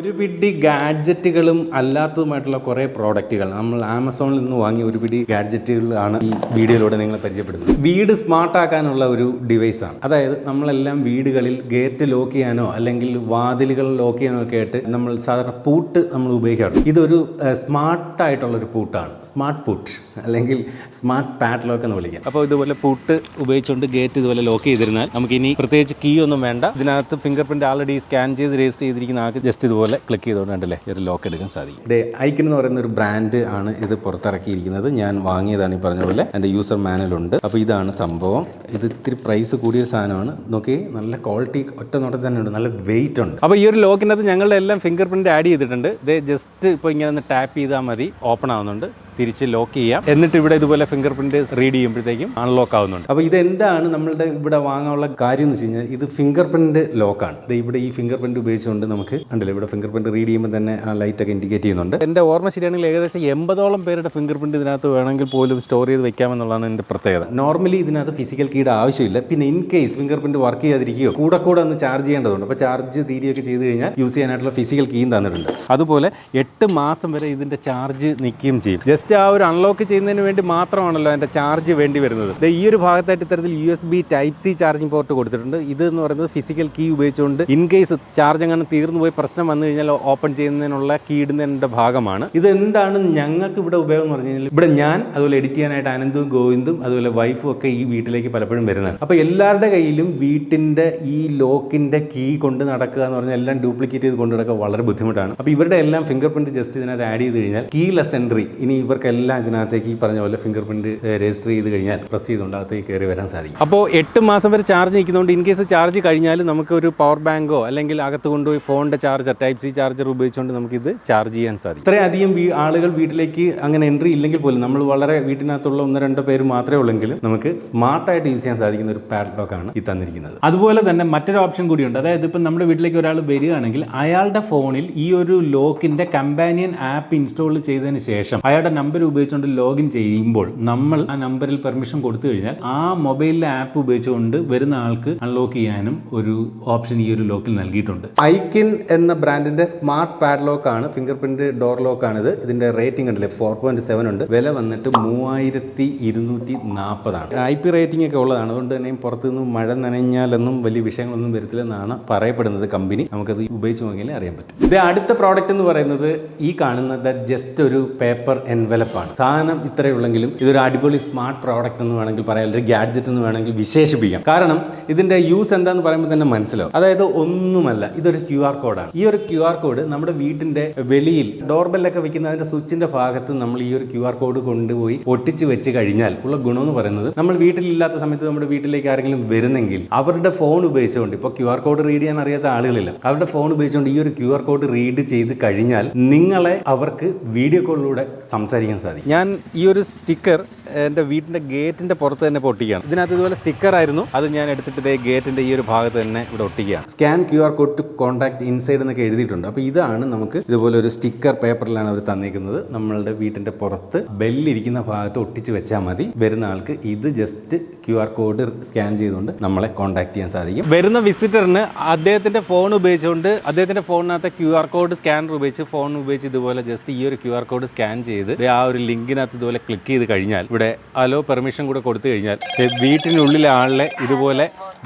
ഒരു പിടി ഗാഡ്ജറ്റുകളും അല്ലാത്തതുമായിട്ടുള്ള കുറേ പ്രോഡക്റ്റുകൾ. നമ്മൾ ആമസോണിൽ നിന്ന് വാങ്ങിയ ഒരു പിടി ഗാഡ്ജറ്റുകളാണ് ഈ വീഡിയോയിലൂടെ നിങ്ങളെ പരിചയപ്പെടുന്നത്. വീട് സ്മാർട്ടാക്കാനുള്ള ഒരു ഡിവൈസാണ്. അതായത് നമ്മളെല്ലാം വീടുകളിൽ ഗേറ്റ് ലോക്ക് ചെയ്യാനോ അല്ലെങ്കിൽ വാതിലുകൾ ലോക്ക് ചെയ്യാനോ ഒക്കെ ആയിട്ട് നമ്മൾ സാധാരണ പൂട്ട് നമ്മൾ ഉപയോഗിക്കാറുണ്ട്. ഇതൊരു സ്മാർട്ട് ആയിട്ടുള്ള ഒരു പൂട്ടാണ്. സ്മാർട്ട് പൂട്ട് അല്ലെങ്കിൽ സ്മാർട്ട് പാഡ് ലോക്ക് എന്ന് വിളിക്കാം. അപ്പോൾ ഇതുപോലെ പൂട്ട് ഉപയോഗിച്ചുകൊണ്ട് ഗേറ്റ് ഇതുപോലെ ലോക്ക് ചെയ്തിരുന്നാൽ നമുക്ക് ഇനി പ്രത്യേകിച്ച് കീ ഒന്നും വേണ്ട. ഇതിനകത്ത് ഫിംഗർ പ്രിന്റ് ആൾറെഡി സ്കാൻ ചെയ്ത് രജിസ്റ്റർ ചെയ്തിരിക്കുന്ന ആൾക്ക് ജസ്റ്റ് ഇതുപോലെ ക്ലിക്ക് ചെയ്തുകൊണ്ട് കണ്ടല്ലേ? ഒരു ലോക്ക് എടുക്കാൻ സാധിക്കും. ഇതേ ഐക്കൻ എന്ന് പറയുന്ന ഒരു ബ്രാൻഡ് ആണ് ഇത് പുറത്തിറക്കിയിരിക്കുന്നത്. ഞാൻ വാങ്ങിയതാണ് ഈ പറഞ്ഞ പോലെ. എന്റെ യൂസർ മാനുവൽ ഉണ്ട്. അപ്പോൾ ഇതാണ് സംഭവം. ഇത് ഇത്തിരി പ്രൈസ് കൂടിയ സാധനമാണ്. നോക്കി നല്ല ക്വാളിറ്റി ഒറ്റ നോട്ടം തന്നെ ഉണ്ട്. നല്ല വെയിറ്റ് ഉണ്ട്. അപ്പോൾ ഈ ഒരു ലോക്കിനകത്ത് ഞങ്ങളുടെ എല്ലാം ഫിംഗർ പ്രിന്റ് ആഡ് ചെയ്തിട്ടുണ്ട്. ഇത് ജസ്റ്റ് ഇപ്പോൾ ഇങ്ങനെ ഒന്ന് ടാപ്പ് ചെയ്താൽ മതി. ഓപ്പൺ ആവുന്നുണ്ട്. തിരിച്ച് ലോക്ക് ചെയ്യാം. എന്നിട്ട് ഇവിടെ ഇതുപോലെ ഫിംഗർ പ്രിന്റ് റീഡ് ചെയ്യുമ്പോഴത്തേക്കും അൺലോക്ക് ആവുന്നുണ്ട്. അപ്പോൾ ഇതെന്താണ് നമ്മളുടെ ഇവിടെ വാങ്ങാനുള്ള കാര്യം എന്ന് വെച്ച് കഴിഞ്ഞാൽ ഇത് ഫിംഗർ പ്രിന്റ് ലോക്കാണ് ഇത് ഇവിടെ ഈ ഫിംഗർ പ്രിന്റ് ഉപയോഗിച്ചുകൊണ്ട് നമുക്ക് ഉണ്ടല്ലോ ഇവിടെ ഫിംഗർ പ്രിന്റ് റീഡ് ചെയ്യുമ്പോൾ തന്നെ ആ ലൈറ്റ് ഒക്കെ ഇൻഡിക്കേറ്റ് ചെയ്യുന്നുണ്ട്. എന്റെ ഓർമ്മ ശരിയാണെങ്കിൽ ഏകദേശം എൺപതോളം പേരുടെ ഫിംഗർ പ്രിന്റ് ഇതിനകത്ത് വേണമെങ്കിൽ പോലും സ്റ്റോർ ചെയ്ത് വെക്കാമെന്നുള്ളതാണ് എന്റെ പ്രത്യേകത. നോർമലി ഇതിനകത്ത് ഫിസിക്കൽ കീയുടെ ആവശ്യമില്ല. പിന്നെ in case fingerprint work ചെയ്യാതിരിക്കുകയോ കൂടെ കൂടെ ഒന്ന് ചാർജ് ചെയ്യേണ്ടതുണ്ട്. അപ്പോൾ ചാർജ് തീരെയൊക്കെ ചെയ്ത് കഴിഞ്ഞാൽ യൂസ് ചെയ്യാനായിട്ടുള്ള ഫിസിക്കൽ കീയും തന്നിട്ടുണ്ട്. അതുപോലെ എട്ട് മാസം വരെ ഇതിന്റെ ചാർജ് നിൽക്കുകയും ചെയ്യും. ജസ്റ്റ് ആ ഒരു അൺലോക്ക് ചെയ്യുന്നതിന് വേണ്ടി മാത്രമാണല്ലോ അതിന്റെ ചാർജ് വേണ്ടി വരുന്നത്. ഈ ഒരു ഭാഗത്തായിട്ട് ഇത്തരത്തിൽ U S B type C charging port കൊടുത്തിട്ടുണ്ട്. ഇത് എന്ന് പറയുന്നത് ഫിസിക്കൽ കീ ഉപയോഗിച്ചുകൊണ്ട് ഇൻ കേസ് ചാർജ് അങ്ങനെ തീർന്നു പോയി പ്രശ്നം വന്നു കഴിഞ്ഞാൽ ഓപ്പൺ ചെയ്യുന്നതിനുള്ള കീടുന്നതിന്റെ ഭാഗമാണ്. ഇത് എന്താണ് ഞങ്ങൾക്ക് ഇവിടെ ഉപയോഗം എന്ന് പറഞ്ഞു കഴിഞ്ഞാൽ ഇവിടെ ഞാൻ അതുപോലെ എഡിറ്റ് ചെയ്യാനായിട്ട് അനന്തും ഗോവിന്ദും അതുപോലെ വൈഫും ഒക്കെ ഈ വീട്ടിലേക്ക് പലപ്പോഴും വരുന്നതാണ്. അപ്പോൾ എല്ലാവരുടെ കയ്യിലും വീട്ടിന്റെ ഈ ലോക്കിന്റെ കീ കൊണ്ട് നടക്കുക എന്ന് പറഞ്ഞാൽ എല്ലാം ഡ്യൂപ്ലിക്കേറ്റ് ചെയ്ത് കൊണ്ട് നടക്കുക വളരെ ബുദ്ധിമുട്ടാണ്. അപ്പോൾ ഇവരുടെ എല്ലാം ഫിംഗർ പ്രിന്റ് ജസ്റ്റ് ഇതിനകത്ത് ആഡ് ചെയ്ത് കഴിഞ്ഞാൽ കീ ലെസ് എൻട്രി ഇനി ഇവർക്കെല്ലാം ഇതിനകത്തേക്ക് ഈ പറഞ്ഞ പോലെ ഫിംഗർ പ്രിന്റ് രജിസ്റ്റർ ചെയ്ത് കഴിഞ്ഞാൽ പ്രസ് ചെയ്തുകൊണ്ട് അകത്തേക്ക് കയറി വരാൻ സാധിക്കും. അപ്പോൾ എട്ട് മാസം വരെ ചാർജ് നിൽക്കുന്നതുകൊണ്ട് ഇൻ കേസ് ചാർജ് കഴിഞ്ഞാൽ നമുക്ക് ഒരു പവർ ബാങ്കോ അല്ലെങ്കിൽ അകത്ത് കൊണ്ടുപോയി ഫോണിന്റെ ചാർജർ ടൈപ്പ് സി ചാർജർ ഉപയോഗിച്ചുകൊണ്ട് നമുക്കിത് ഇത് ചാർജ് ചെയ്യാൻ സാധിക്കും. ഇത്രയധികം ആളുകൾ വീട്ടിലേക്ക് അങ്ങനെ എൻട്രി ഇല്ലെങ്കിൽ പോലും നമ്മൾ വളരെ വീട്ടിനകത്തുള്ള ഒന്ന് രണ്ടോ പേര് മാത്രമേ ഉള്ളെങ്കിലും നമുക്ക് സ്മാർട്ടായിട്ട് യൂസ് ചെയ്യാൻ സാധിക്കുന്ന ഒരു പാഡ് ആണ് ഈ തന്നിരിക്കുന്നത്. അതുപോലെ തന്നെ മറ്റൊരു ഓപ്ഷൻ കൂടിയുണ്ട്. അതായത് ഇപ്പം നമ്മുടെ വീട്ടിലേക്ക് ഒരാൾ വരികയാണെങ്കിൽ അയാളുടെ ഫോണിൽ ഈ ഒരു ലോക്കിന്റെ കമ്പാനിയൻ ആപ്പ് ഇൻസ്റ്റാൾ ചെയ്തതിന് ശേഷം അയാളുടെ നമ്പർ ഉപയോഗിച്ചുകൊണ്ട് ലോഗിൻ ചെയ്യുമ്പോൾ നമ്മൾ ആ നമ്പറിൽ പെർമിഷൻ കൊടുത്തു കഴിഞ്ഞാൽ ആ മൊബൈലിലെ ആപ്പ് ഉപയോഗിച്ചുകൊണ്ട് വരുന്ന ആൾക്ക് അൺലോക്ക് ചെയ്യാനും ഒരു ഓപ്ഷൻ ഈ ഒരു ലോക്കിൽ നൽകിയിട്ടുണ്ട്. ഐക്കിൻ എന്ന ബ്രാൻഡിന്റെ സ്മാർട്ട് പാഡ് ലോക്ക് ആണ് ഫിംഗർ പ്രിന്റ് ഡോർ ലോക്ക് ആണ് ഇത്. ഇതിന്റെ റേറ്റിംഗ് ഉണ്ടല്ലേ ഫോർ പോയിന്റ് സെവൻ ഉണ്ട്. വില വന്നിട്ട് മൂവായിരത്തി ഇരുന്നൂറ്റി നാൽപ്പതാണ് ഐ പി റേറ്റിംഗ് ഒക്കെ ഉള്ളതാണ്. അതുകൊണ്ട് തന്നെ പുറത്തു നിന്ന് മഴ നനഞ്ഞാലൊന്നും വലിയ വിഷയങ്ങളൊന്നും വരത്തില്ലെന്നാണ് പറയപ്പെടുന്നത് കമ്പനി. നമുക്കത് ഉപയോഗിച്ച് നോക്കിയാലേ അറിയാൻ പറ്റും. ഇത് അടുത്ത പ്രോഡക്റ്റ് എന്ന് പറയുന്നത് ഈ കാണുന്നത് ജസ്റ്റ് ഒരു പേപ്പർ എൻവലപ്പാണ് സാധനം ഇത്രയുള്ളെങ്കിലും ഇതൊരു അടിപൊളി സ്മാർട്ട് പ്രോഡക്റ്റ് എന്ന് വേണമെങ്കിൽ പറയാം അല്ലെങ്കിൽ ഗാഡ്ജറ്റ് എന്ന് വേണമെങ്കിൽ വിശേഷിപ്പിക്കാം. കാരണം ഇതിന്റെ യൂസ് എന്താന്ന് പറയുമ്പോൾ തന്നെ മനസ്സിലാവും. അതായത് ഒന്നുമല്ല ഇതൊരു ക്യു ആർ കോഡാണ് ഈ ഒരു ക്യു ആർ കോഡ് നമ്മുടെ വീട്ടിന്റെ വെളിയിൽ ഡോർബെല്ലൊക്കെ വെക്കുന്ന അതിന്റെ സ്വിച്ചിന്റെ ഭാഗത്ത് നമ്മൾ ഈ ഒരു ക്യു ആർ കോഡ് കൊണ്ടുപോയി ഒട്ടിച്ച് വെച്ച് കഴിഞ്ഞാൽ ഉള്ള ഗുണം എന്ന് പറയുന്നത് നമ്മൾ വീട്ടിലില്ലാത്ത സമയത്ത് നമ്മുടെ വീട്ടിലേക്ക് ആരെങ്കിലും വരുന്നെങ്കിൽ അവരുടെ ഫോൺ ഉപയോഗിച്ചുകൊണ്ട് ഇപ്പോൾ ക്യു ആർ കോഡ് റീഡ് ചെയ്യാൻ അറിയാത്ത ആളുകളില്ല അവരുടെ ഫോൺ ഉപയോഗിച്ചുകൊണ്ട് ഈ ഒരു ക്യു ആർ കോഡ് റീഡ് ചെയ്ത് കഴിഞ്ഞാൽ നിങ്ങളെ അവർക്ക് വീഡിയോ കോളിലൂടെ സംസാരിക്കാൻ സാധിക്കും. ഞാൻ ഈ ഒരു സ്റ്റിക്കർ എന്റെ വീടിന്റെ ഗേറ്റിന്റെ പുറത്ത് തന്നെ ഒട്ടിക്കുകയാണ്. ഇതിനകത്ത് ഇതുപോലെ സ്റ്റിക്കർ ആയിരുന്നു. അത് ഞാൻ എടുത്തിട്ട് ഇതേ ഗേറ്റിന്റെ ഈ ഒരു ഭാഗത്ത് തന്നെ ഇവിടെ ഒട്ടിക്കുകയാണ്. Scan Q R code to contact inside എന്നൊക്കെ എഴുതിയിട്ടുണ്ട്. അപ്പോൾ ഇതാണ് നമുക്ക് ഇതുപോലെ ഒരു സ്റ്റിക്കർ പേപ്പറിലാണ് അവർ തന്നിരിക്കുന്നത്. നമ്മളുടെ വീട്ടിന്റെ പുറത്ത് ബെല്ലിരിക്കുന്ന ഭാഗത്ത് ഒട്ടിച്ച് വെച്ചാൽ മതി. വരുന്ന ആൾക്ക് ഇത് just Q R code scan ചെയ്തുകൊണ്ട് നമ്മളെ കോൺടാക്ട് ചെയ്യാൻ സാധിക്കും. വരുന്ന വിസിറ്ററിന് അദ്ദേഹത്തിന്റെ ഫോൺ ഉപയോഗിച്ചുകൊണ്ട് അദ്ദേഹത്തിന്റെ ഫോണിനകത്ത് ക്യു ആർ കോഡ് സ്കാനർ ഉപയോഗിച്ച് ഫോൺ ഉപയോഗിച്ച് ഇതുപോലെ ജസ്റ്റ് ഈ ഒരു ക്യു ആർ കോഡ് സ്കാൻ ചെയ്ത് ആ ഒരു ലിങ്കിനകത്ത് ഇതുപോലെ ക്ലിക്ക് ചെയ്ത് കഴിഞ്ഞാൽ ഇവിടെ അലോ പെർമിഷൻ കൂടെ കൊടുത്തു കഴിഞ്ഞാൽ വീട്ടിനുള്ളിലെ ആളിനെ ഇതുപോലെ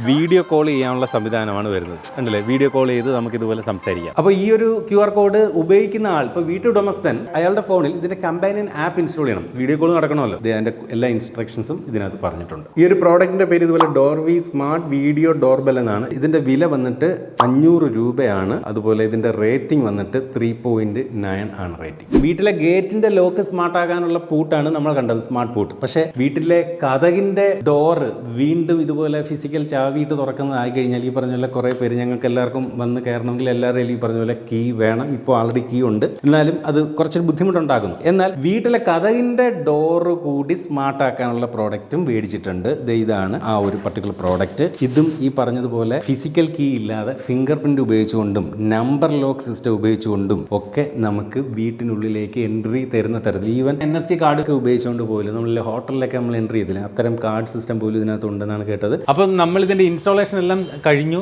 വീഡിയോ കോൾ ചെയ്യാനുള്ള സംവിധാനമാണ് വരുന്നത്. ഉണ്ടല്ലേ വീഡിയോ കോൾ ചെയ്ത് നമുക്ക് ഇതുപോലെ സംസാരിക്കാം. അപ്പോൾ ഈ ഒരു ക്യു ആർ കോഡ് ഉപയോഗിക്കുന്ന ആൾ ഇപ്പോൾ വീട്ടുടമസ്ഥൻ അയാളുടെ ഫോണിൽ ഇതിന്റെ കമ്പാനിയൻ ആപ്പ് ഇൻസ്റ്റാൾ ചെയ്യണം. വീഡിയോ കോൾ നടക്കണമല്ലോ. അതിന്റെ എല്ലാ ഇൻസ്ട്രക്ഷൻസും ഇതിനകത്ത് പറഞ്ഞിട്ടുണ്ട്. ഈ ഒരു പ്രോഡക്റ്റിന്റെ പേര് ഇതുപോലെ ഡോർവി സ്മാർട്ട് വീഡിയോ ഡോർബെൽ എന്നാണ്. ഇതിന്റെ വില വന്നിട്ട് അഞ്ഞൂറ് രൂപയാണ്. അതുപോലെ ഇതിന്റെ റേറ്റിംഗ് വന്നിട്ട് ത്രീ പോയിന്റ് നയൻ ആണ് റേറ്റിംഗ് വീട്ടിലെ ഗേറ്റിന്റെ ലോക്ക് സ്മാർട്ട് ആകാനുള്ള പൂട്ടാണ് നമ്മൾ കണ്ടത്. സ്മാർട്ട് പൂട്ട് പക്ഷേ വീട്ടിലെ കഥകിന്റെ ഡോറ് വീണ്ടും ഇതുപോലെ ഫിസിക്കൽ ചാവിയിട്ട് തുറക്കുന്നതായി കഴിഞ്ഞാൽ ഈ പറഞ്ഞ പോലെ കുറേ പേര് ഞങ്ങൾക്ക് എല്ലാവർക്കും വന്ന് കയറണമെങ്കിൽ എല്ലാവരുടെയും ഈ പറഞ്ഞ പോലെ കീ വേണം. ഇപ്പോൾ ആൾറെഡി കീ ഉണ്ട്. എന്നാലും അത് കുറച്ചൊരു ബുദ്ധിമുട്ടുണ്ടാക്കുന്നു. എന്നാൽ വീട്ടിലെ കഥകിന്റെ ഡോറ് കൂടി സ്മാർട്ട് ആക്കാനുള്ള പ്രോഡക്റ്റും മേടിച്ചിട്ടുണ്ട്. ഇതാണ് ആ ഒരു പർട്ടിക്കുലർ പ്രോഡക്റ്റ് ഇതും ഈ പറഞ്ഞതുപോലെ ഫിസിക്കൽ കീ ഇല്ലാതെ ഫിംഗർ പ്രിന്റ് ഉപയോഗിച്ചുകൊണ്ടും നമ്പർ ലോക്ക് സിസ്റ്റം ഉപയോഗിച്ചുകൊണ്ടും ഒക്കെ നമുക്ക് വീട്ടിനുള്ളിലേക്ക് എൻട്രി തരുന്ന തരത്തിൽ. ഈവൻ എൻ എഫ് സി കാർഡൊക്കെ ഉപയോഗിച്ചുകൊണ്ട് പോലും നമ്മൾ ഹോട്ടലിലൊക്കെ നമ്മൾ എന്റർ ചെയ്തില്ല? അത്തരം കാർഡ് സിസ്റ്റം പോലും ഇതിനകത്ത് ഉണ്ടെന്നാണ് കേട്ടത്. അപ്പം നമ്മൾ ഇതിന്റെ ഇൻസ്റ്റാളേഷൻ എല്ലാം കഴിഞ്ഞു.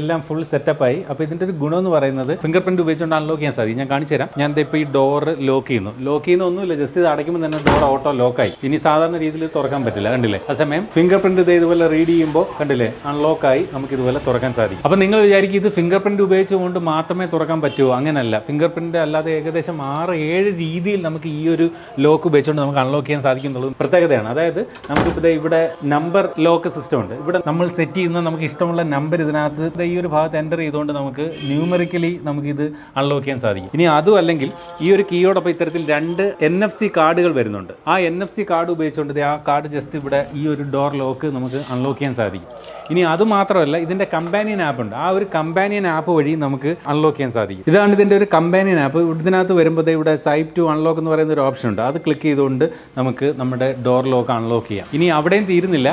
എല്ലാം ഫുൾ സെറ്റപ്പ് ആയി അപ്പോൾ ഇതിന്റെ ഒരു ഗുണം എന്ന് പറയുന്നത് ഫിംഗർ പ്രിന്റ് ഉപയോഗിച്ചുകൊണ്ട് അൺലോക്ക് ചെയ്യാൻ സാധിക്കും. ഞാൻ കാണിച്ചു തരാം. ഞാൻ ഇപ്പോൾ ഈ ഡോർ ലോക്ക് ചെയ്യുന്നു. ലോക്ക് ചെയ്യുന്ന ഒന്നുമില്ല. ജസ്റ്റ് ഇത് അടയ്ക്കുമ്പോൾ തന്നെ ഡോർ ഓട്ടോ ലോക്കായി ഇനി സാധാരണ രീതിയിൽ തുറക്കാൻ പറ്റില്ല. കണ്ടില്ലേ? അതേസമയം ഫിംഗർ പ്രിന്റ് ഇത് ഇതുപോലെ റീഡ് ചെയ്യുമ്പോൾ കണ്ടില്ലേ? അൺലോക്ക് ആയി നമുക്ക് ഇതുപോലെ തുറക്കാൻ സാധിക്കും. അപ്പോൾ നിങ്ങൾ വിചാരിക്കും ഇത് ഫിംഗർ പ്രിന്റ് ഉപയോഗിച്ചുകൊണ്ട് മാത്രമേ തുറക്കാൻ പറ്റുമോ അങ്ങനെയല്ല ഫിംഗർ പ്രിന്റ് അല്ലാതെ ഏകദേശം ആറ് ഏഴ് രീതിയിൽ നമുക്ക് ഈ ഒരു ലോക്ക് ഉപയോഗിച്ചുകൊണ്ട് നമുക്ക് അൺലോക്ക് ചെയ്യാൻ സാധിക്കും എന്നുള്ളത് പ്രത്യേകതയാണ്. അതായത് നമുക്കിപ്പോൾ ഇവിടെ നമ്പർ ലോക്ക് സിസ്റ്റം ഉണ്ട്. ഇവിടെ നമ്മൾ സെറ്റ് ചെയ്യുന്ന നമുക്ക് ഇഷ്ടമുള്ള നമ്പർ ഇതിനകത്ത് ഈ ഒരു ഭാഗത്ത് എന്റർ ചെയ്തുകൊണ്ട് നമുക്ക് ന്യൂമറിക്കലി നമുക്കിത് അൺലോക്ക് ചെയ്യാൻ സാധിക്കും. ഇനി അതും അല്ലെങ്കിൽ ഈ ഒരു കീയോടൊപ്പം ഇത്തരത്തിൽ രണ്ട് എൻ എഫ് സി കാർഡുകൾ വരുന്നുണ്ട്. ആ എൻ എഫ് സി കാർഡ് ഉപയോഗിച്ചുകൊണ്ട് ആ കാർഡ് ജസ്റ്റ് ഇവിടെ ഈ ഒരു ഡോർ ലോക്ക് നമുക്ക് അൺലോക്ക് ചെയ്യാൻ സാധിക്കും. ഇനി അത് മാത്രമല്ല ഇതിന്റെ കമ്പാനിയൻ ആപ്പ് ഉണ്ട്. ആ ഒരു കമ്പാനിയൻ ആപ്പ് വഴി നമുക്ക് അൺലോക്ക് ചെയ്യാൻ സാധിക്കും. ഇതാണ് ഇതിന്റെ ഒരു കമ്പാനിയൻ ആപ്പ് ഇതിനകത്ത് വരുമ്പോൾ ദേ ഇവിടെ സൈപ്പ് ടു അൺലോക്ക് എന്ന് പറയുന്ന ഒരു ഓപ്ഷൻ ഉണ്ട്. അത് ക്ലിക്ക് ചെയ്തുകൊണ്ട് നമുക്ക് നമ്മുടെ ഡോർ ലോക്ക് അൺലോക്ക് ചെയ്യാം. ഇനി അവിടെയും തീരുന്നില്ല.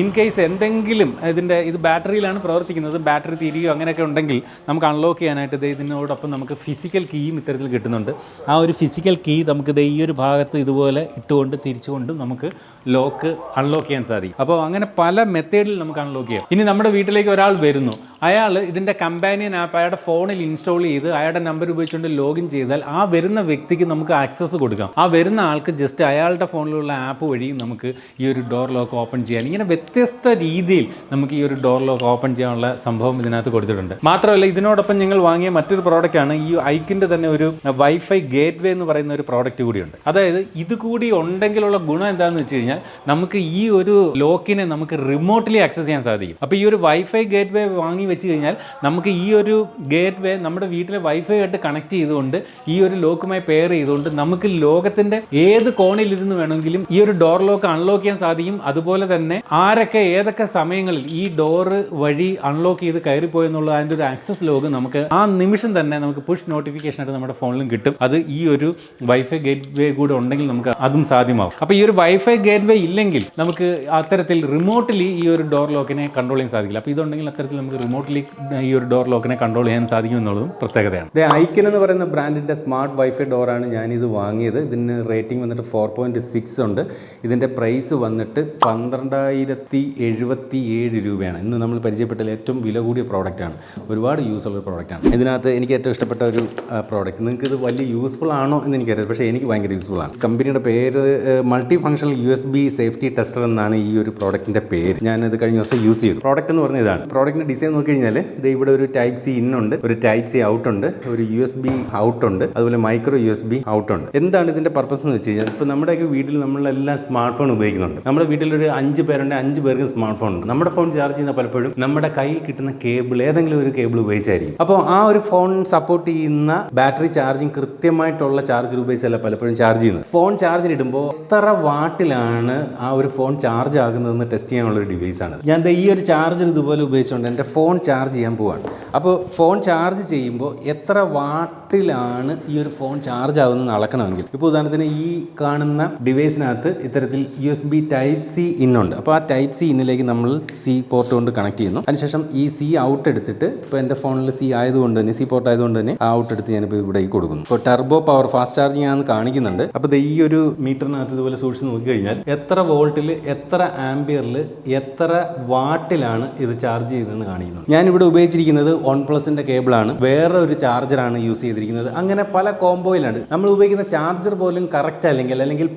ഇൻ കേസ് എന്തെങ്കിലും ഇതിന്റെ ഇത് ബാറ്ററിയിലാണ് പ്രവർത്തിക്കുന്നത് ബാറ്ററി തിരിയോ അങ്ങനെയൊക്കെ ഉണ്ടെങ്കിൽ നമുക്ക് അൺലോക്ക് ചെയ്യാനായിട്ട് ഇത് ഇതിനോടൊപ്പം നമുക്ക് ഫിസിക്കൽ കീയും ഇത്തരത്തിൽ കിട്ടുന്നുണ്ട്. ആ ഒരു ഫിസിക്കൽ കീ നമുക്ക് ഇത് ഈ ഒരു ഭാഗത്ത് ഇതുപോലെ ഇട്ടുകൊണ്ട് തിരിച്ചുകൊണ്ട് നമുക്ക് ലോക്ക് അൺലോക്ക് ചെയ്യാൻ സാധിക്കും. അപ്പോൾ അങ്ങനെ പല മെത്തേഡിൽ നമുക്ക് അൺലോക്ക് ചെയ്യാം. ഇനി നമ്മുടെ വീട്ടിലേക്ക് ഒരാൾ വരുന്നു. അയാൾ ഇതിന്റെ കമ്പാനിയൻ ആപ്പ് അയാളുടെ ഫോണിൽ ഇൻസ്റ്റാൾ ചെയ്ത് അയാളുടെ നമ്പർ ഉപയോഗിച്ചുകൊണ്ട് ലോഗിൻ ചെയ്താൽ ആ വരുന്ന വ്യക്തിക്ക് നമുക്ക് ആക്സസ് കൊടുക്കാം. ആ വരുന്ന ആൾക്ക് ജസ്റ്റ് അയാളുടെ ഫോണിലുള്ള ആപ്പ് വഴി നമുക്ക് ഈ ഒരു ഡോർ ലോക്ക് ഓപ്പൺ ചെയ്യാൻ ഇങ്ങനെ വ്യത്യസ്ത രീതിയിൽ നമുക്ക് ഈ ഒരു ഡോർ ലോക്ക് ഓപ്പൺ ചെയ്യാനുള്ള സംഭവം ഇതിനകത്ത് കൊടുത്തിട്ടുണ്ട്. മാത്രമല്ല ഇതിനോടൊപ്പം ഞങ്ങൾ വാങ്ങിയ മറ്റൊരു പ്രോഡക്റ്റാണ് ഈ ഐക്കിന്റെ തന്നെ ഒരു വൈഫൈ ഗേറ്റ് വേ എന്ന് പറയുന്ന ഒരു പ്രോഡക്റ്റ് കൂടിയുണ്ട്. അതായത് ഇത് കൂടി ഉണ്ടെങ്കിലുള്ള ഗുണം എന്താണെന്ന് വെച്ച് കഴിഞ്ഞാൽ നമുക്ക് ഈ ഒരു ലോക്കിനെ നമുക്ക് റിമോട്ട്ലി ആക്സസ് ചെയ്യാൻ സാധിക്കും. അപ്പോൾ ഈ ഒരു വൈഫൈ ഗേറ്റ് വേ വാങ്ങി വെച്ച് കഴിഞ്ഞാൽ നമുക്ക് ഈ ഒരു ഗേറ്റ് വേ നമ്മുടെ വീട്ടിലെ വൈഫൈ ആയിട്ട് കണക്ട് ചെയ്തുകൊണ്ട് ഈ ഒരു ലോക്കുമായി പെയർ ചെയ്തുകൊണ്ട് നമുക്ക് ലോകത്തിന്റെ ഏത് കോണിലിരുന്ന് വേണമെങ്കിലും ഈ ഒരു ഡോർ ലോക്ക് അൺലോക്ക് ചെയ്യാൻ സാധിക്കും. അതുപോലെ തന്നെ ആരൊക്കെ ഏതൊക്കെ സമയങ്ങളിൽ ഈ ഡോറ് വഴി അൺലോക്ക് ചെയ്ത് കയറിപ്പോയി എന്നുള്ള അതിന്റെ ഒരു ആക്സസ് ലോഗ് നമുക്ക് ആ നിമിഷം തന്നെ നമുക്ക് പുഷ് നോട്ടിഫിക്കേഷൻ ആയിട്ട് നമ്മുടെ ഫോണിലും കിട്ടും. അത് ഈ ഒരു വൈഫൈ ഗേറ്റ് വേ കൂടെ ഉണ്ടെങ്കിൽ നമുക്ക് അതും സാധ്യമാകും അപ്പോൾ ഈ ഒരു വൈഫൈ ഗേറ്റ് വേ ഇല്ലെങ്കിൽ നമുക്ക് അത്തരത്തിൽ റിമോട്ടിലി ഈ ഒരു ഡോർ ലോക്കിനെ കൺട്രോൾ ചെയ്യാൻ സാധിക്കില്ല. അപ്പോൾ ഇതുണ്ടെങ്കിൽ അത്തരത്തിൽ നമുക്ക് റിമോട്ട്ലി ഈ ഒരു ഡോർ ലോക്കിനെ കൺട്രോൾ ചെയ്യാൻ സാധിക്കും എന്നുള്ളതും പ്രത്യേകതയാണ്. ഇത് ഐക്കൻ എന്ന് പറയുന്ന ബ്രാൻഡിന്റെ സ്മാർട്ട് വൈഫൈ ഡോറാണ് ഞാനിത് വാങ്ങിയത്. ഇതിന് റേറ്റിംഗ് വന്നിട്ട് ഫോർ പോയിന്റ് സിക്സ് ഉണ്ട്. ഇതിന്റെ പ്രൈസ് വന്നിട്ട് പന്ത്രണ്ടായിരത്തി എഴുപത്തി ഏഴ് രൂപയാണ്. ഇന്ന് നമ്മൾ പരിചയപ്പെട്ടതിൽ ഏറ്റവും വില കൂടിയ പ്രോഡക്റ്റാണ് ഒരുപാട് യൂസുള്ള പ്രോഡക്റ്റാണ് ഇതിനകത്ത് എനിക്ക് ഏറ്റവും ഇഷ്ടപ്പെട്ട ഒരു പ്രോഡക്റ്റ് നിങ്ങൾക്ക് ഇത് വലിയ യൂസ്ഫുൾ ആണോ എന്ന് എനിക്കറിയാം പക്ഷേ എനിക്ക് ഭയങ്കര യൂസ്ഫുൾ ആണ്. കമ്പനിയുടെ പേര് multi functional U S B safety tester എന്നാണ് ഈ ഒരു പ്രോഡക്റ്റിന്റെ പേര്. ഞാനത് കഴിഞ്ഞ ദിവസം യൂസ് ചെയ്തു. പ്രോഡക്റ്റ് എന്ന് പറഞ്ഞ ഇതാണ്. പ്രോഡക്റ്റിന്റെ ഡിസൈൻ കഴിഞ്ഞാൽ ഇത് ഇവിടെ ഒരു ടൈപ്പ് സി ഇൻ ഉണ്ട് ഒരു ടൈപ്പ് സി ഔട്ട് ഉണ്ട് ഒരു യു എസ് ബി ഔട്ട് ഉണ്ട് അതുപോലെ micro U S B out ഉണ്ട്. എന്താണ് ഇതിന്റെ പർപ്പസ് എന്ന് വെച്ച് കഴിഞ്ഞാൽ ഇപ്പോൾ നമ്മുടെയൊക്കെ വീട്ടിൽ നമ്മളെല്ലാം സ്മാർട്ട് ഫോൺ ഉപയോഗിക്കുന്നുണ്ട്. നമ്മുടെ വീട്ടിൽ ഒരു അഞ്ച് പേരുണ്ട് അഞ്ച് പേർക്ക് സ്മാർട്ട് ഫോൺ ഉണ്ട്. നമ്മുടെ ഫോൺ ചാർജ് ചെയ്യുന്ന പലപ്പോഴും നമ്മുടെ കയ്യിൽ കിട്ടുന്ന കേബിൾ ഏതെങ്കിലും ഒരു കേബിൾ ഉപയോഗിച്ചായിരിക്കും. അപ്പോൾ ആ ഒരു ഫോൺ സപ്പോർട്ട് ചെയ്യുന്ന ബാറ്ററി ചാർജിങ് കൃത്യമായിട്ടുള്ള ചാർജർ ഉപയോഗിച്ചല്ല പലപ്പോഴും ചാർജ് ചെയ്യുന്നത്. ഫോൺ ചാർജിൽ ഇടുമ്പോൾ എത്ര വാട്ടിലാണ് ആ ഒരു ഫോൺ ചാർജ് ആകുന്നതെന്ന് ടെസ്റ്റ് ചെയ്യാനുള്ള ഒരു ഡിവൈസ് ആണ് ഞാൻ ഈ ഒരു ചാർജർ ഇതുപോലെ ഉപയോഗിച്ചുകൊണ്ട് എന്റെ ഫോൺ ചാർജ് ചെയ്യാൻ പോവാണ്. അപ്പോൾ ഫോൺ ചാർജ് ചെയ്യുമ്പോൾ എത്ര വാട്ടിലാണ് ഈ ഒരു ഫോൺ ചാർജ് ആവുന്നത് അളക്കണമെങ്കിൽ. ഇപ്പോൾ ഉദാഹരണത്തിന് ഈ കാണുന്ന ഡിവൈസിനകത്ത് ഇത്തരത്തിൽ U S B type C in ഉണ്ട്. അപ്പോൾ ആ ടൈപ്പ് സി ഇന്നിലേക്ക് നമ്മൾ സി പോർട്ട് കൊണ്ട് കണക്ട് ചെയ്യുന്നു. അതിനുശേഷം ഈ സി ഔട്ട് എടുത്തിട്ട് ഇപ്പോൾ എന്റെ ഫോണിൽ സി ആയതുകൊണ്ട് തന്നെ സി പോർട്ട് ആയതുകൊണ്ട് തന്നെ ആ ഔട്ട് എടുത്ത് ഞാനിപ്പോൾ ഇവിടേക്ക് കൊടുക്കുന്നു. ഇപ്പോൾ ടർബോ പവർ ഫാസ്റ്റ് ചാർജിങ് ആണെന്ന് കാണിക്കുന്നുണ്ട്. അപ്പോൾ ഈ ഒരു മീറ്ററിനകത്ത് ഇതുപോലെ സൂക്ഷിച്ച് നോക്കിക്കഴിഞ്ഞാൽ എത്ര വോൾട്ടിൽ എത്ര ആംബിയറിൽ എത്ര വാട്ടിലാണ് ഇത് ചാർജ് ചെയ്തതെന്ന് കാണിക്കുന്നത് ഞാനിവിടെ ഉപയോഗിച്ചിരിക്കുന്നത് വൺ പ്ലസിന്റെ കേബിളാണ്. വേറെ ഒരു ചാർജറാണ് യൂസ് ചെയ്തിരിക്കുന്നത്. അങ്ങനെ പല കോംബോയിലാണ് നമ്മൾ ഉപയോഗിക്കുന്ന ചാർജർ പോലും കറക്റ്റ് അല്ലെങ്കിൽ അല്ലെങ്കിൽ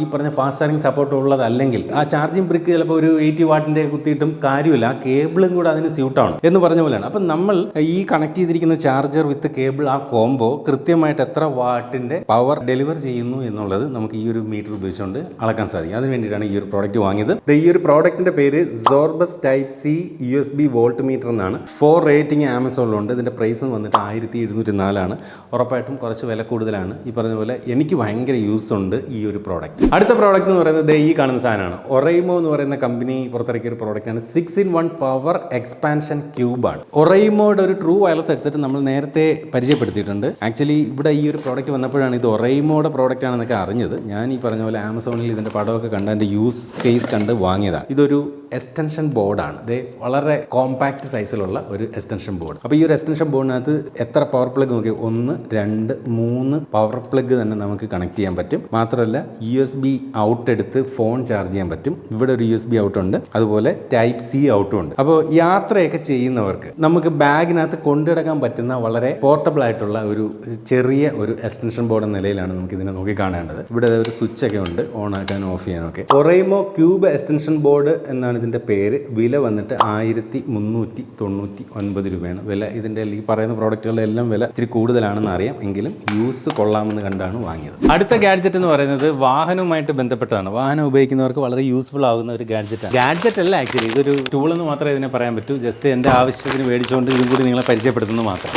ഈ പറഞ്ഞ ഫാസ്റ്റ് ചാർജിങ് സപ്പോർട്ട് ഉള്ളതല്ലെങ്കിൽ ആ ചാർജിങ് ബ്രിക്ക് ചിലപ്പോൾ ഒരു എയ്റ്റി വാട്ടിന്റെ കുത്തിയിട്ടും കാര്യമില്ല. ആ കേബിളും കൂടെ അതിന് സ്യൂട്ടാണ് എന്ന് പറഞ്ഞ പോലെയാണ്. അപ്പം നമ്മൾ ഈ കണക്ട് ചെയ്തിരിക്കുന്ന ചാർജർ വിത്ത് കേബിൾ ആ കോംബോ കൃത്യമായിട്ട് എത്ര വാട്ടിന്റെ പവർ ഡെലിവർ ചെയ്യുന്നു എന്നുള്ളത് നമുക്ക് ഈ ഒരു മീറ്റർ ഉപയോഗിച്ചുകൊണ്ട് അളക്കാൻ സാധിക്കും. അതിന് വേണ്ടിയിട്ടാണ് ഈ ഒരു പ്രോഡക്റ്റ് വാങ്ങിയത്. ഈ ഒരു പ്രോഡക്റ്റിന്റെ പേര് Zorbes type C U S B volt meter എന്നാണ്. ഫോർ റേറ്റിംഗ് ആമസോണിലുണ്ട് ഇതിന്റെ പ്രൈസും വന്നിട്ട് ആയിരത്തി എഴുന്നൂറ്റി നാലാണ് ഉറപ്പായിട്ടും കുറച്ച് വില കൂടുതലാണ്. ഈ പറഞ്ഞ പോലെ എനിക്ക് ഭയങ്കര യൂസ് ഉണ്ട് ഈ ഒരു പ്രോഡക്റ്റ് അടുത്ത പ്രോഡക്റ്റ് എന്ന് പറയുന്നത് ഈ കാണുന്ന സാധനമാണ്. ഒറൈമോ എന്ന് പറയുന്ന കമ്പനി പുറത്തിറക്കിയ ഒരു പ്രോഡക്റ്റാണ് six in one power expansion ക്യൂബാണ് ഒറൈമോയുടെ ഒരു ട്രൂ വയർലെസ് ഹെഡ്സെറ്റ് നമ്മൾ നേരത്തെ പരിചയപ്പെടുത്തിയിട്ടുണ്ട്. ആക്ച്വലി ഇവിടെ ഈ ഒരു പ്രോഡക്റ്റ് വന്നപ്പോഴാണ് ഇത് ഒറൈമോയുടെ പ്രോഡക്റ്റ് ആണെന്നൊക്കെ അറിഞ്ഞത്. ഞാൻ ഈ പറഞ്ഞ പോലെ ആമസോണിൽ ഇതിന്റെ പടമൊക്കെ കണ്ട് അതിന്റെ യൂസ് കേസ് കണ്ട് വാങ്ങിയതാണ് ഇതൊരു എക്സ്റ്റൻഷൻ ബോർഡാണ് ഇത് വളരെ കോമ്പാക്റ്റ് സൈസിലുള്ള ഒരു എക്സ്റ്റൻഷൻ ബോർഡ് അപ്പോൾ ഈ ഒരു എക്സ്റ്റൻഷൻ ബോർഡിനകത്ത് എത്ര പവർ പ്ലഗ് നോക്കി ഒന്ന് രണ്ട് മൂന്ന് പവർ പ്ലഗ് തന്നെ നമുക്ക് കണക്ട് ചെയ്യാൻ പറ്റും. മാത്രമല്ല യു എസ് ബി ഔട്ട് എടുത്ത് ഫോൺ ചാർജ് ചെയ്യാൻ പറ്റും. ഇവിടെ ഒരു യു എസ് ബി ഔട്ട് ഉണ്ട്. അതുപോലെ ടൈപ്പ് സി ഔട്ടും ഉണ്ട്. അപ്പോൾ യാത്രയൊക്കെ ചെയ്യുന്നവർക്ക് നമുക്ക് ബാഗിനകത്ത് കൊണ്ടുനടക്കാൻ പറ്റുന്ന വളരെ പോർട്ടബിൾ ആയിട്ടുള്ള ഒരു ചെറിയ ഒരു എക്സ്റ്റൻഷൻ ബോർഡ് എന്ന നിലയിലാണ് നമുക്ക് ഇതിനെ നോക്കി കാണേണ്ടത്. ഇവിടെ ഒരു സ്വിച്ച് ഒക്കെ ഉണ്ട്. ഓൺ ആക്കാനും ഓഫ് ചെയ്യാനും ഒക്കെ ഒറൈമോ ക്യൂബ് എക്സ്റ്റൻഷൻ ബോർഡ് എന്നാണ് ഇതിന്റെ പേര്. വില വന്നിട്ട് ആയിരത്തി മുന്നൂറ്റി തൊണ്ണൂറ്റി ഒൻപത് രൂപയാണ്. വില ഇതിന്റെ ഈ പറയുന്ന പ്രോഡക്റ്റുകളുടെ എല്ലാം വില ഇത്തിരി കൂടുതലാണെന്ന് അറിയാം. എങ്കിലും യൂസ് കൊള്ളാമെന്ന് കണ്ടാണ് വാങ്ങിയത്. അടുത്ത ഗാഡ്ജറ്റ് എന്ന് പറയുന്നത് വാഹനവുമായിട്ട് ബന്ധപ്പെട്ടതാണ്. വാഹനം ഉപയോഗിക്കുന്നവർക്ക് വളരെ യൂസ്ഫുൾ ആകുന്ന ഒരു ഗാഡ്ജറ്റാണ്. ഗാഡ്ജറ്റ് അല്ല ആക്ച്വലി ഇതൊരു ടൂൾ എന്ന് മാത്രമേ ഇതിനെ പറയാൻ പറ്റൂ. ജസ്റ്റ് എന്റെ ആവശ്യത്തിന് മേടിച്ചുകൊണ്ട് ഇതും കൂടി നിങ്ങളെ പരിചയപ്പെടുത്തുന്നത് മാത്രം.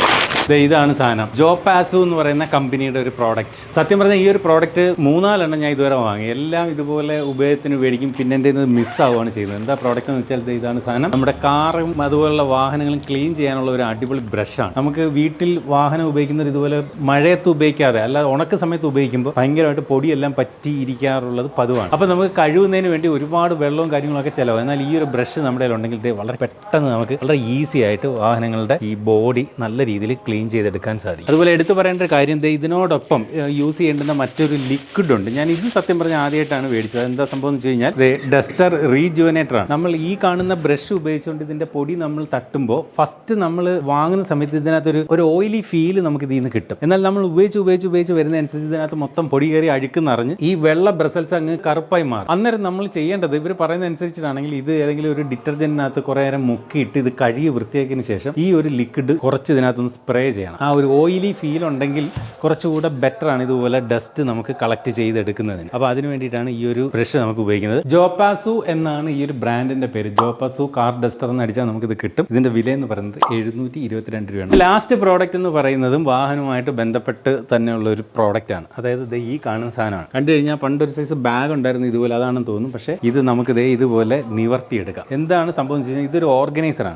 ഇതാണ് സാധനം. ജോ പാസു എന്ന് പറയുന്ന കമ്പനിയുടെ ഒരു പ്രോഡക്റ്റ് സത്യം പറഞ്ഞാൽ ഈ ഒരു പ്രോഡക്റ്റ് മൂന്നാലെണ്ണം ഞാൻ ഇതുവരെ വാങ്ങി. എല്ലാം ഇതുപോലെ ഉപയോഗത്തിന് മേടിക്കും പിന്നെ എന്റെ ഇത് മിസ്സാവുകയാണ് ചെയ്യുന്നത്. എന്താ പ്രോഡക്റ്റ് എന്ന് വെച്ചാൽ ഇതാണ് സാധനം. നമ്മുടെ കാറും അതുപോലുള്ള വാഹനങ്ങളും ക്ലീൻ ചെയ്യാനുള്ള ഒരു അടിപൊളി ബ്രഷാണ് നമുക്ക് വീട്ടിൽ വാഹനം ഉപയോഗിക്കുന്നത് ഇതുപോലെ മഴയത്ത് ഉപയോഗിക്കാതെ അല്ല ഉണക്ക സമയത്ത് ഉപയോഗിക്കുമ്പോൾ ഭയങ്കരമായിട്ട് പൊടിയെല്ലാം പറ്റിയിരിക്കാറുള്ളത് പതിവാണ്. അപ്പോൾ നമുക്ക് കഴുകുന്നതിന് വേണ്ടി ഒരുപാട് വെള്ളവും കാര്യങ്ങളൊക്കെ ചിലവ്. എന്നാൽ ഈ ഒരു ബ്രഷ് നമ്മുടെ ഉണ്ടെങ്കിൽ വളരെ പെട്ടെന്ന് നമുക്ക് വളരെ ഈസി ആയിട്ട് വാഹനങ്ങളുടെ ഈ ബോഡി നല്ല രീതിയിൽ ക്ലീൻ ചെയ്തെടുക്കാൻ സാധിക്കും. അതുപോലെ എടുത്തു പറയേണ്ട ഒരു കാര്യം എന്താ ഇതിനോടൊപ്പം യൂസ് ചെയ്യേണ്ടുന്ന മറ്റൊരു ലിക്വിഡ് ഉണ്ട്. ഞാൻ ഇത് സത്യം പറഞ്ഞാൽ ആദ്യമായിട്ടാണ് മേടിച്ചത്. എന്താ സംഭവം എന്ന് വെച്ച് കഴിഞ്ഞാൽ ഡസ്റ്റർ റീജുവനേറ്റർ ആണ്. നമ്മൾ ഈ കാണുന്ന ബ്രഷ് ഉപയോഗിച്ചുകൊണ്ട് ഇതിന്റെ പൊടി നമ്മൾ തട്ടുമ്പോൾ ഫസ്റ്റ് നമ്മൾ വാങ്ങുന്ന സമയത്ത് ഇതിനകത്തൊരു ഒരു ഓയിലി ഫീൽ നമുക്ക് ഇതിൽ നിന്ന് കിട്ടും. എന്നാൽ നമ്മൾ ഉപയോഗിച്ച് ഉപയോഗിച്ച് ഉപയോഗിച്ച് വരുന്നതനുസരിച്ച് ഇതിനകത്ത് മൊത്തം പൊടി കയറി അഴുക്ക് നിറഞ്ഞ് ഈ വെള്ള ബ്രസൽസ് അങ്ങ് കറുപ്പായി മാറും. അന്നേരം നമ്മൾ ചെയ്യേണ്ടത് ഇവർ പറയുന്ന അനുസരിച്ചിട്ടാണെങ്കിൽ ഇത് ഏതെങ്കിലും ഒരു ഡിറ്റർജന്റിനകത്ത് കുറേ നേരം മുക്കിയിട്ട് ഇത് കഴുകി വൃത്തിയാക്കിയതിന് ശേഷം ഈ ഒരു ലിക്വിഡ് കുറച്ച് ഇതിനകത്തൊന്ന് സ്പ്രേ ചെയ്യണം ആ ഒരു ഓയിലി ഫീൽ ഉണ്ടെങ്കിൽ കുറച്ചുകൂടെ ബെറ്റർ ആണ് ഇതുപോലെ ഡസ്റ്റ് നമുക്ക് കളക്ട് ചെയ്തെടുക്കുന്നതിന്. അപ്പോൾ അതിന് വേണ്ടിയിട്ടാണ് ഈ ഒരു ബ്രഷ് നമുക്ക് ഉപയോഗിക്കുന്നത്. ജോപ്പാസു എന്നാണ് ഈ ഒരു ബ്രാൻഡിന്റെ പേര്. ജോപ്പാസു കാർ ഡസ്റ്റർ എന്ന് അടിച്ചാൽ നമുക്ക് ഇത് കിട്ടും. ഇതിന്റെ വില എന്ന് പറയുന്നത് എഴുന്നൂറ്റി ഇരുപത്തിരണ്ട് രൂപയാണ്. ലാസ്റ്റ് പ്രോഡക്റ്റ് എന്ന് പറയുന്നതും വാഹനവുമായിട്ട് ബന്ധപ്പെട്ട് തന്നെയുള്ള ഒരു പ്രോഡക്റ്റ് ആണ്. അതായത് ഇത് ഈ കാണുന്ന സാധനമാണ്. കണ്ടു കഴിഞ്ഞാൽ പണ്ടൊരു സൈസ് ബാഗ് ഉണ്ടായിരുന്നു ഇതുപോലെ അതാണെന്ന് തോന്നും പക്ഷേ ഇത് നമുക്ക് ദേ ഇതുപോലെ നിവർത്തിയെടുക്കാം. എന്താണ് സംഭവം വെച്ച് കഴിഞ്ഞാൽ ഇതൊരു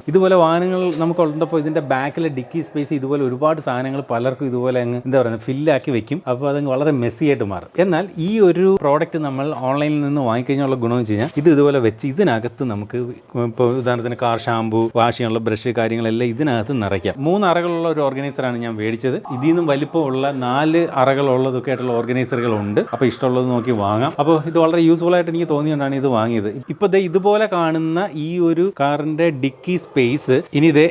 ഇതുപോലെ വാഹനങ്ങൾ നമുക്ക് ഉള്ളപ്പോൾ ഇതിന്റെ ബാക്കിലെ ഡിക്കി സ്പേസ് ഇതുപോലെ ഒരുപാട് സാധനങ്ങൾ പലർക്കും ഇതുപോലെ അങ്ങ് എന്താ പറയുക ഫില്ലാക്കി വെക്കും. അപ്പോൾ അതങ്ങ് വളരെ മെസ്സി ആയിട്ട് മാറും. എന്നാൽ ഈ ഒരു പ്രോഡക്റ്റ് നമ്മൾ ഓൺലൈനിൽ നിന്ന് വാങ്ങിക്കഴിഞ്ഞുള്ള ഗുണം വെച്ച് കഴിഞ്ഞാൽ ഇത് ഇതുപോലെ വെച്ച് ഇതിനകത്ത് നമുക്ക് ഇപ്പോൾ ഉദാഹരണത്തിന് കാർ ഷാമ്പു വാഷ് ചെയ്യാനുള്ള ബ്രഷ് കാര്യങ്ങളെല്ലാം ഇതിനകത്ത് നിറയ്ക്കാം. മൂന്ന് അറകളുള്ള ഒരു ഓർഗനൈസറാണ് ഞാൻ മേടിച്ചത്. ഇതിൽ നിന്നും വലിപ്പമുള്ള നാല് അറകളുള്ളതൊക്കെ ആയിട്ടുള്ള ഓർഗനൈസറുകളുണ്ട് അപ്പോൾ ഇഷ്ടമുള്ളത് നോക്കി വാങ്ങാം. അപ്പോൾ ഇത് വളരെ യൂസ്ഫുൾ ആയിട്ട് എനിക്ക് തോന്നിയുകൊണ്ടാണ് ഇത് വാങ്ങിയത്. ഇപ്പോൾ ദേ ഇതുപോലെ കാണുന്ന ഈ ഒരു കാറിന്റെ ഡിക്കി സ്പേസ് ഇനി ഇതേ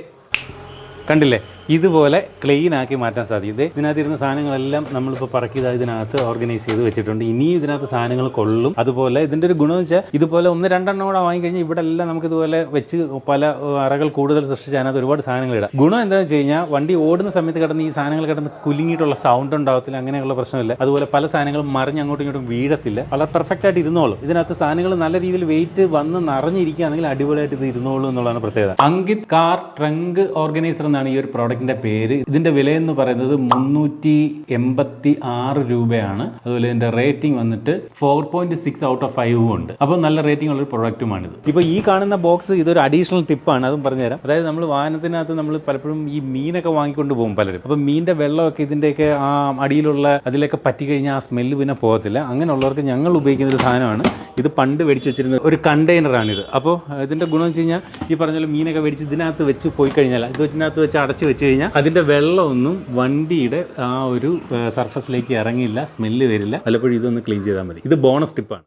കണ്ടില്ലേ? ഇതുപോലെ ക്ലീൻ ആക്കി മാറ്റാൻ സാധിക്കും. ഇത് ഇതിനകത്ത് ഇരുന്ന സാധനങ്ങളെല്ലാം നമ്മളിപ്പോൾ പറക്കിയത് ഇതിനകത്ത് ഓർഗനൈസ് ചെയ്ത് വെച്ചിട്ടുണ്ട്. ഇനിയും ഇതിനകത്ത് സാധനങ്ങൾ കൊള്ളും. അതുപോലെ ഇതിന്റെ ഒരു ഗുണമെന്ന് വെച്ചാൽ ഇതുപോലെ ഒന്ന് രണ്ടെണ്ണം കൂടെ വാങ്ങിക്കഴിഞ്ഞാൽ ഇവിടെ എല്ലാം നമുക്ക് ഇതുപോലെ വെച്ച് പല അറകൾ കൂടുതൽ സൃഷ്ടിച്ച് അതിനകത്ത് ഒരുപാട് സാധനങ്ങൾ ഇടാം. ഗുണം എന്താണെന്ന് വെച്ച് കഴിഞ്ഞാൽ വണ്ടി ഓടുന്ന സമയത്ത് കിടന്ന് ഈ സാധനങ്ങൾ കിടന്ന് കുലുങ്ങിയിട്ടുള്ള സൗണ്ട് ഉണ്ടാകത്തില്ല അങ്ങനെയുള്ള പ്രശ്നമില്ല. അതുപോലെ പല സാധനങ്ങളും മറിഞ്ഞ് അങ്ങോട്ടും ഇങ്ങോട്ടും വീഴത്തില്ല. വളരെ പെർഫെക്റ്റ് ആയിട്ട് ഇരുന്നോളും. ഇതിനകത്ത് സാധനങ്ങൾ നല്ല രീതിയിൽ വെയിറ്റ് വന്ന് നിറഞ്ഞിരിക്കുകയാണെങ്കിൽ അടിപൊളിയായിട്ട് ഇത് ഇരുന്നോളൂ എന്നുള്ളതാണ് പ്രത്യേകത. അങ്കിത് കാർ ട്രങ്ക് ഓർഗനൈസർ എന്നാണ് ഈ ഒരു പ്രോഡക്റ്റിന്റെ പേര്. ഇതിന്റെ വില എന്ന് പറയുന്നത് മുന്നൂറ്റി എൺപത്തി ആറ് രൂപയാണ്. അതുപോലെ ഇതിന്റെ റേറ്റിംഗ് വന്നിട്ട് four point six out of ഫൈവും ഉണ്ട്. അപ്പോൾ നല്ല റേറ്റിംഗ് ഉള്ള ഒരു പ്രൊഡക്റ്റുമാണിത് ഇപ്പോൾ ഈ കാണുന്ന ബോക്സ് ഇതൊരു അഡീഷണൽ ടിപ്പാണ് അതും പറഞ്ഞുതരാം. അതായത് നമ്മൾ വാഹനത്തിനകത്ത് നമ്മൾ പലപ്പോഴും ഈ മീനൊക്കെ വാങ്ങിക്കൊണ്ട് പോകും പലരും. അപ്പോൾ മീന്റെ വെള്ളമൊക്കെ ഇതിന്റെയൊക്കെ ആ അടിയിലുള്ള അതിലൊക്കെ പറ്റി കഴിഞ്ഞാൽ ആ സ്മെല്ല് പിന്നെ പോകത്തില്ല. അങ്ങനെയുള്ളവർക്ക് ഞങ്ങൾ ഉപയോഗിക്കുന്ന ഒരു സാധനമാണ്. ഇത് പണ്ട് മേടിച്ച് വെച്ചിരുന്ന ഒരു കണ്ടെയ്നറാണിത്. അപ്പോൾ ഇതിന്റെ ഗുണം വെച്ച് കഴിഞ്ഞാൽ ഈ പറഞ്ഞ പോലെ മീനൊക്കെ മേടിച്ച് ഇതിനകത്ത് വെച്ച് പോയി കഴിഞ്ഞാൽ ഇത് ഇതിനകത്ത് വെച്ച് അടച്ച് വെച്ച് കഴിഞ്ഞാൽ അതിന്റെ വെള്ളമൊന്നും വണ്ടിയുടെ ആ ഒരു സർഫസിലേക്ക് ഇറങ്ങില്ല സ്മെല്ല് വരില്ല. പലപ്പോഴും ഇതൊന്ന് ക്ലീൻ ചെയ്താൽ മതി. ഇത് ബോണസ് ടിപ്പാണ്